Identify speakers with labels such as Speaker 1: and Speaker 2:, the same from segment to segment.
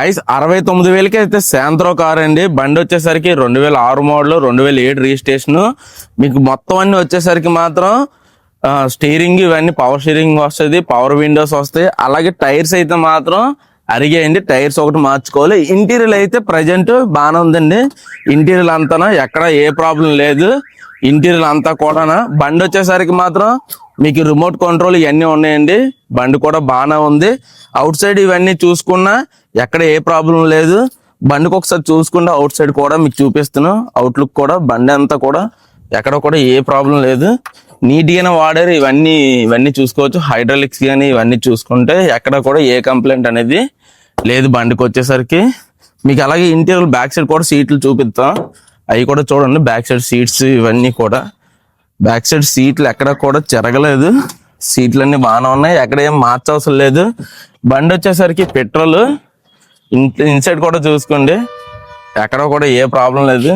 Speaker 1: Guys అరవై తొమ్మిది వేలకి అయితే శాంత్రో కార్ అండి. బండి వచ్చేసరికి రెండు వేల ఆరు మోడల్ రెండు వేల ఏడు రిజిస్ట్రేషన్ మీకు మొత్తం అన్ని వచ్చేసరికి మాత్రం స్టీరింగ్ ఇవన్నీ పవర్ స్టీరింగ్ వస్తుంది పవర్ విండోస్ వస్తాయి అలాగే టైర్స్ అయితే మాత్రం అరిగేయండి. టైర్స్ ఒకటి మార్చుకోవాలి. ఇంటీరియర్ అయితే ప్రజెంట్ బాగానే ఉందండి. ఇంటీరియర్ అంతా ఎక్కడ ఏ ప్రాబ్లం లేదు. ఇంటీరియర్ అంతా కూడా బండి వచ్చేసరికి మాత్రం మీకు రిమోట్ కంట్రోల్ ఇవన్నీ ఉన్నాయండి. బండి కూడా బాగానే ఉంది. అవుట్ సైడ్ ఇవన్నీ చూసుకున్నా ఎక్కడ ఏ ప్రాబ్లం లేదు. బండికి ఒకసారి చూసుకుంటే అవుట్ సైడ్ కూడా మీకు చూపిస్తున్నాను అవుట్లుక్ కూడా బండి అంతా కూడా ఎక్కడ కూడా ఏ ప్రాబ్లం లేదు. నీట్గానే వాడారు. ఇవన్నీ ఇవన్నీ చూసుకోవచ్చు. హైడ్రాలిక్స్ కానీ ఇవన్నీ చూసుకుంటే ఎక్కడ కూడా ఏ కంప్లైంట్ అనేది లేదు బండికి వచ్చేసరికి. మీకు అలాగే ఇంటీరియర్ బ్యాక్ సైడ్ కూడా సీట్లు చూపిస్తాం. అవి కూడా చూడండి. బ్యాక్ సైడ్ సీట్స్ ఇవన్నీ కూడా. బ్యాక్ సైడ్ సీట్లు ఎక్కడ కూడా చెరగలేదు సీట్లు బాగానే ఉన్నాయి. ఎక్కడ ఏం మార్చవసరం లేదు. బండి వచ్చేసరికి పెట్రోల్. ఇన్సైడ్ కూడా చూసుకోండి. ఎక్కడ కూడా ఏ ప్రాబ్లం లేదు.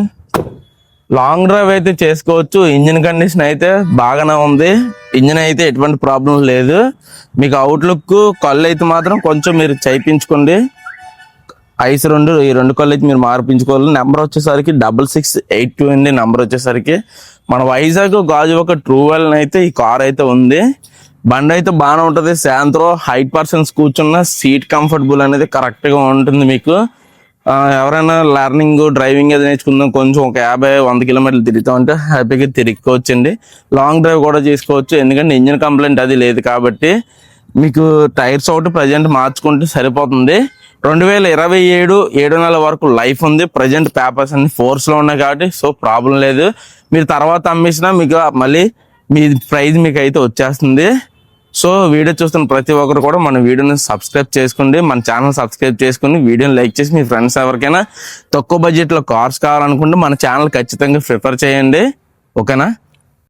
Speaker 1: లాంగ్ డ్రైవ్ అయితే చేసుకోవచ్చు. ఇంజిన్ కండిషన్ అయితే బాగానే ఉంది. ఇంజిన్ అయితే ఎటువంటి ప్రాబ్లం లేదు. మీకు అవుట్లుక్ కళ్ళు అయితే మాత్రం కొంచెం మీరు చేయించుకోండి. ఐస్ రెండు ఈ రెండు కళ్ళు అయితే మీరు మార్పించుకోవాలి. నెంబర్ వచ్చేసరికి డబల్ సిక్స్ ఎయిట్ టూ అండి. నెంబర్ వచ్చేసరికి. మన వైజాగ్ గాజు ఒక ట్రూ వెల్ అయితే ఈ కార్ అయితే ఉంది. బండి అయితే బాగానే ఉంటుంది. శాంత్రో హైట్ పర్సన్స్ కూర్చున్న సీట్ కంఫర్టబుల్ అనేది కరెక్ట్గా ఉంటుంది మీకు. ఎవరైనా లెర్నింగ్ డ్రైవింగ్ అది నేర్చుకుందాం కొంచెం ఒక యాభై వంద కిలోమీటర్లు తిరుగుతాం అంటే హ్యాపీగా తిరిగిపోవచ్చండి లాంగ్ డ్రైవ్ కూడా చేసుకోవచ్చు. ఎందుకంటే ఇంజిన్ కంప్లైంట్ అది లేదు కాబట్టి మీకు టైర్స్ ఒకటి ప్రజెంట్ మార్చుకుంటే సరిపోతుంది. రెండు వేల ఇరవై ఏడు ఏడు నెలల వరకు లైఫ్ ఉంది. ప్రజెంట్ పేపర్స్ అన్ని ఫోర్స్లో ఉన్నాయి కాబట్టి సో ప్రాబ్లం లేదు. మీరు తర్వాత అమ్మేసినా మీకు మళ్ళీ మీ ప్రైజ్ మీకు అయితే వచ్చేస్తుంది. సో వీడియో చూస్తున్న ప్రతి ఒక్కరు కూడా మన వీడియోని సబ్స్క్రైబ్ చేసుకోండి. మన ఛానల్ సబ్స్క్రైబ్ చేసుకుని వీడియోని లైక్ చేసి మీ ఫ్రెండ్స్ ఎవరికైనా తక్కువ బడ్జెట్లో కార్స్ కావాలనుకుంటే మన ఛానల్ ఖచ్చితంగా ప్రిఫర్ చేయండి. ఓకేనా?